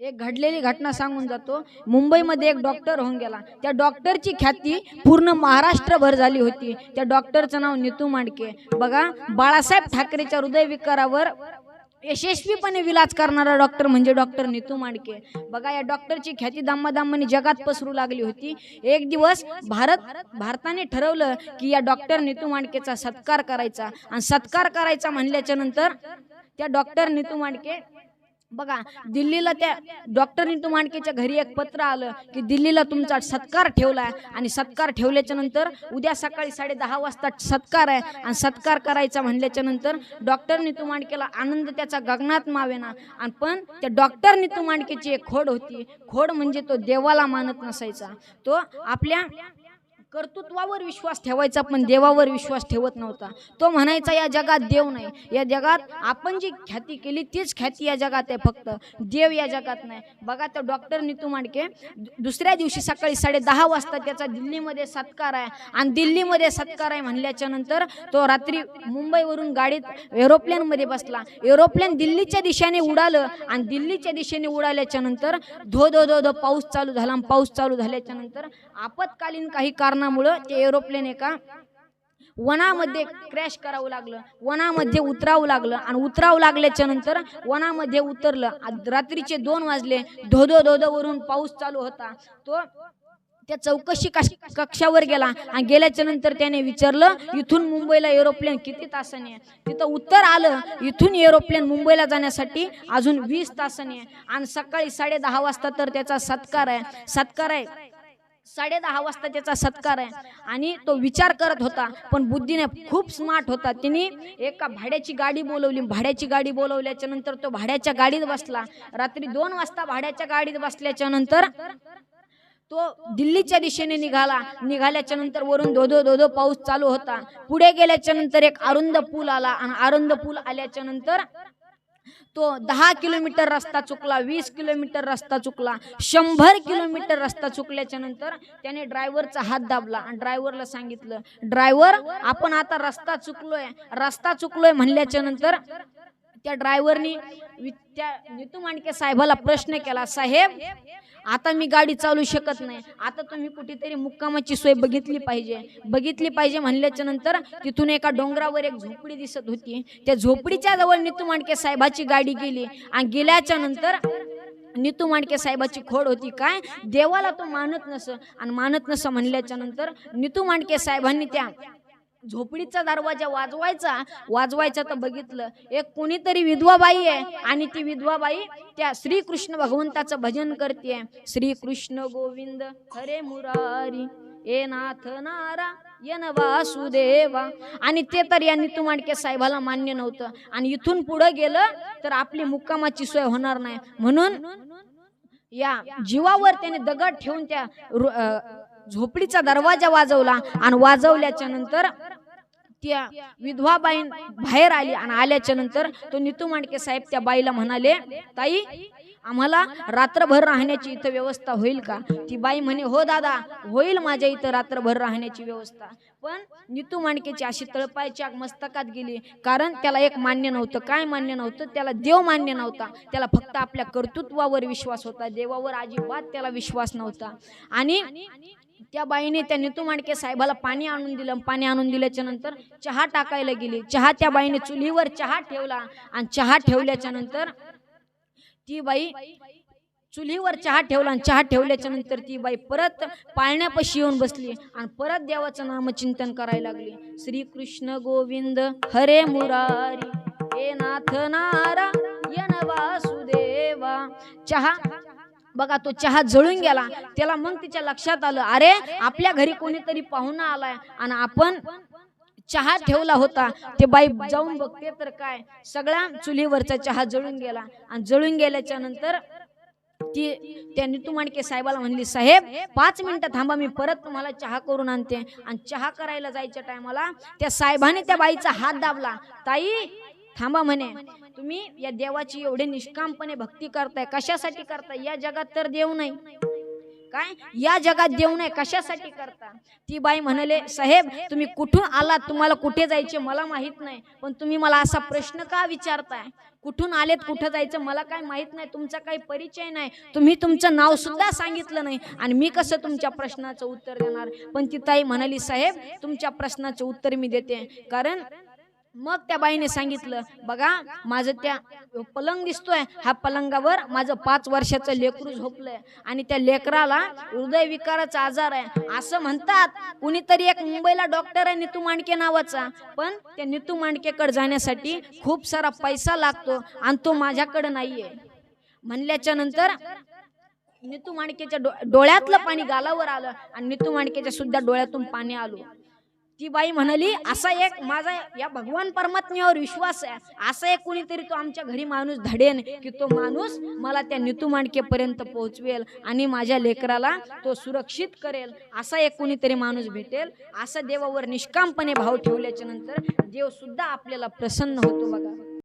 एक घडलेली घटना सांगून जातो. मुंबईमध्ये एक डॉक्टर होऊन गेला. त्या डॉक्टरची ख्याती पूर्ण महाराष्ट्रभर झाली होती. त्या डॉक्टरचं नाव नितू मांडके. बघा बाळासाहेब ठाकरेच्या हृदयविकारावर यशस्वीपणे विलाज करणारा डॉक्टर म्हणजे डॉक्टर नितू मांडके. बघा या डॉक्टरची ख्याती दाम्मादाम्माने जगात पसरू लागली होती. एक दिवस भारत भारताने ठरवलं की या डॉक्टर नितू मांडकेचा सत्कार करायचा. आणि सत्कार करायचा म्हणल्याच्या नंतर त्या डॉक्टर नितू मांडके बघा दिल्लीला त्या डॉक्टर नितू मांडकेच्या घरी एक पत्र आलं की दिल्लीला तुमचा सत्कार ठेवलाय आणि सत्कार ठेवल्याच्या नंतर उद्या सकाळी साडे दहा वाजता सत्कार आहे. आणि सत्कार करायचा म्हणल्याच्या नंतर डॉक्टर नितू मांडकेला आनंद त्याचा गगनात मावेना. आणि पण त्या डॉक्टर नितू मांडकेची एक खोड होती. खोड म्हणजे तो देवाला मानत नसायचा. तो आपल्या कर्तृत्वावर विश्वास ठेवायचा पण देवावर विश्वास ठेवत नव्हता. तो म्हणायचा या जगात देव नाही. या जगात आपण जी ख्याती केली तीच ख्याती या जगात आहे फक्त. देव या जगात नाही. बघा तर डॉक्टर नितू मांडके दुसऱ्या दिवशी सकाळी साडे दहा वाजता त्याचा दिल्लीमध्ये सत्कार आहे. आणि दिल्लीमध्ये सत्कार आहे म्हणल्याच्या नंतर तो रात्री मुंबईवरून गाडीत एरोप्लेनमध्ये बसला. एरोप्लेन दिल्लीच्या दिशेने उडालं आणि दिल्लीच्या दिशेने उडाल्याच्या नंतर धो धो धो धो पाऊस चालू झाला. पाऊस चालू झाल्याच्यानंतर आपत्कालीन काही कारण कारणामुळं ते एरोप्लेन एका वनामध्ये क्रॅश करावं लागलं. वनामध्ये उतरावं लागलं. आणि उतरावं लागल्याच्या नंतर वनामध्ये उतरलं. रात्रीचे दोन वाजले. धोधो धोधोवरून पाऊस चालू होता. तो त्या चौकशी कक्षावर गेला. आणि गेल्याच्यानंतर त्याने विचारलं इथून मुंबईला एरोप्लेन किती तासाने आहे? तिथं उत्तर आलं इथून एरोप्लेन मुंबईला जाण्यासाठी अजून वीस तासाने आणि सकाळी साडे दहा वाजता तर त्याचा सत्कार आहे. सत्कार आहे. साडे दहा वाजता त्याचा सत्कार आहे. आणि तो विचार करत होता पण बुद्धीने खूप स्मार्ट होता. तिने एका भाड्याची गाडी बोलवली. भाड्याची गाडी बोलवल्याच्या नंतर तो भाड्याच्या गाडीत बसला. रात्री दोन वाजता भाड्याच्या गाडीत बसल्याच्या नंतर तो दिल्लीच्या दिशेने निघाला. निघाल्याच्या नंतर वरून धोधो धोधो पाऊस चालू होता. पुढे गेल्याच्यानंतर एक अरुंद पूल आला. आणि अरुंद पूल आल्याच्यानंतर तो दहा किलोमीटर रस्ता चुकला वीस किलोमीटर रस्ता चुकला शंभर किलोमीटर रस्ता चुकल्याच्या नंतर त्याने ड्रायव्हरचा हात दाबला आणि ड्रायव्हरला सांगितलं ड्रायव्हर आपण आता रस्ता चुकलोय रस्ता चुकलोय म्हणल्याच्या नंतर त्या ड्रायव्हरनी वि- त्या नितू मांडके साहेबाला प्रश्न केला साहेब आता मी गाडी चालू शकत नाही. आता तुम्ही कुठेतरी मुक्कामाची सोय बघितली पाहिजे. बघितली पाहिजे म्हणल्याच्या नंतर तिथून एका डोंगरावर एक झोपडी दिसत होती. त्या झोपडीच्या जवळ नितू मांडके साहेबाची गाडी गेली आणि गेल्याच्यानंतर नितू मांडके साहेबाची खोड होती. काय? देवाला तो मानत नस. आणि मानत नस म्हणल्याच्या नंतर नितू मांडके साहेबांनी त्या झोपडीचा दरवाजा वाजवायचा वाजवायचा तर बघितलं एक कोणीतरी विधवा बाई आहे आणि ती विधवा बाई त्या श्रीकृष्ण भगवंताचं भजन करते श्रीकृष्ण गोविंद हरे मुरारी ए नाथ नारा यन वासुदेवा. आणि ते तर या तुमाडके साहेबाला मान्य नव्हतं. आणि इथून पुढं गेलं तर आपली मुक्कामाची सोय होणार नाही. म्हणून या जीवावर त्याने दगड ठेवून त्या झोपडीचा दरवाजा वाजवला आणि वाजवल्याच्या नंतर त्या विधवा बाई बाहेर आली आणि आल्याच्यानंतर तो नितू मांडके साहेब त्या बाईला म्हणाले ताई आम्हाला रात्रभर राहण्याची इथं व्यवस्था होईल का? ती बाई म्हणे हो दादा होईल माझ्या इथं रात्रभर राहण्याची व्यवस्था. पण नितू मांडकेची अशी तळपायच्या मस्तकात गेली कारण त्याला एक मान्य नव्हतं. काय मान्य नव्हतं? त्याला देव मान्य नव्हता. त्याला फक्त आपल्या कर्तृत्वावर विश्वास होता. देवावर अजिबात त्याला विश्वास नव्हता. आणि त्या बाईने त्या नितू मांडके साहेबाला पाणी आणून दिलं. पाणी आणून दिल्याच्या नंतर चहा टाकायला गेली. चहा त्या बाईने चुलीवर चहा ठेवला आणि चहा ठेवल्याच्या नंतर ती बाई चुलीवर चहा ठेवला आणि चहा ठेवल्याच्या नंतर ती बाई परत पाळण्यापाशी येऊन बसली आणि परत देवाचं नामचिंतन करायला लागली. श्रीकृष्ण गोविंद हरे मुरारी हे नाथ नारायण वासुदेवा. चहा बघा तो चहा जळून गेला. त्याला मग तिच्या लक्षात आलं अरे आपल्या घरी कोणीतरी पाहुणा आलाय आणि आपण चहा ठेवला होता. ते बाई जाऊन बघते तर काय. सगळ्या चुलीवरचा चहा जळून गेला. आणि जळून गेल्याच्यानंतर ती त्या नितू माणके साहेबाला म्हणली साहेब पाच मिनिटं थांबा मी परत तुम्हाला चहा करून आणते. आणि चहा करायला जायच्या टायमाला त्या साहेबाने त्या बाईचा हात दाबला. ताई थांबा म्हणे तुम्ही या देवाची एवढे निष्कामपणे भक्ती करताय कशासाठी करताय? या जगात तर देव नाही. काय? या जगात देऊ नये कशासाठी करता? ती बाई म्हणाले साहेब तुम्ही कुठून आलात? तुम्हाला कुठे जायचे? मला माहीत नाही. पण तुम्ही मला असा प्रश्न का विचारताय? कुठून आलेत? कुठं जायचं? मला काय माहीत नाही. तुमचा काही परिचय नाही. तुम्ही तुमचं नाव सुद्धा सांगितलं नाही. आणि मी कसं तुमच्या प्रश्नाचं उत्तर देणार? पण ती ताई म्हणाली साहेब तुमच्या प्रश्नाचं उत्तर मी देते. कारण मग त्या बाईने सांगितलं बघा माझं त्या पलंग दिसतोय. हा पलंगावर माझं पाच वर्षाचं लेकरू झोपलंय आणि त्या लेकराला हृदयविकाराचा आजार आहे. असं म्हणतात. कुणीतरी एक मुंबईला डॉक्टर आहे नितू मांडके नावाचा. पण त्या नितू मांडकेकडे जाण्यासाठी खूप सारा पैसा लागतो आणि तो माझ्याकडे नाहीये. म्हणल्याच्या नंतर नितू माणकेच्या डो डोळ्यातलं पाणी गालावर आलं आणि नितू माणकेच्या सुद्धा डोळ्यातून पाणी आलं. ती बाई म्हणाली असा एक माझा या भगवान परमात्म्यावर विश्वास आहे. असा एक कुणीतरी तो आमच्या घरी माणूस धडेन की तो माणूस मला त्या नितू मांडकेपर्यंत पोहोचवेल आणि माझ्या लेकराला तो सुरक्षित करेल. असा एक कुणीतरी माणूस भेटेल. असा देवावर निष्कामपणे भाव ठेवल्याच्या नंतर देव सुद्धा आपल्याला प्रसन्न होतो बघा.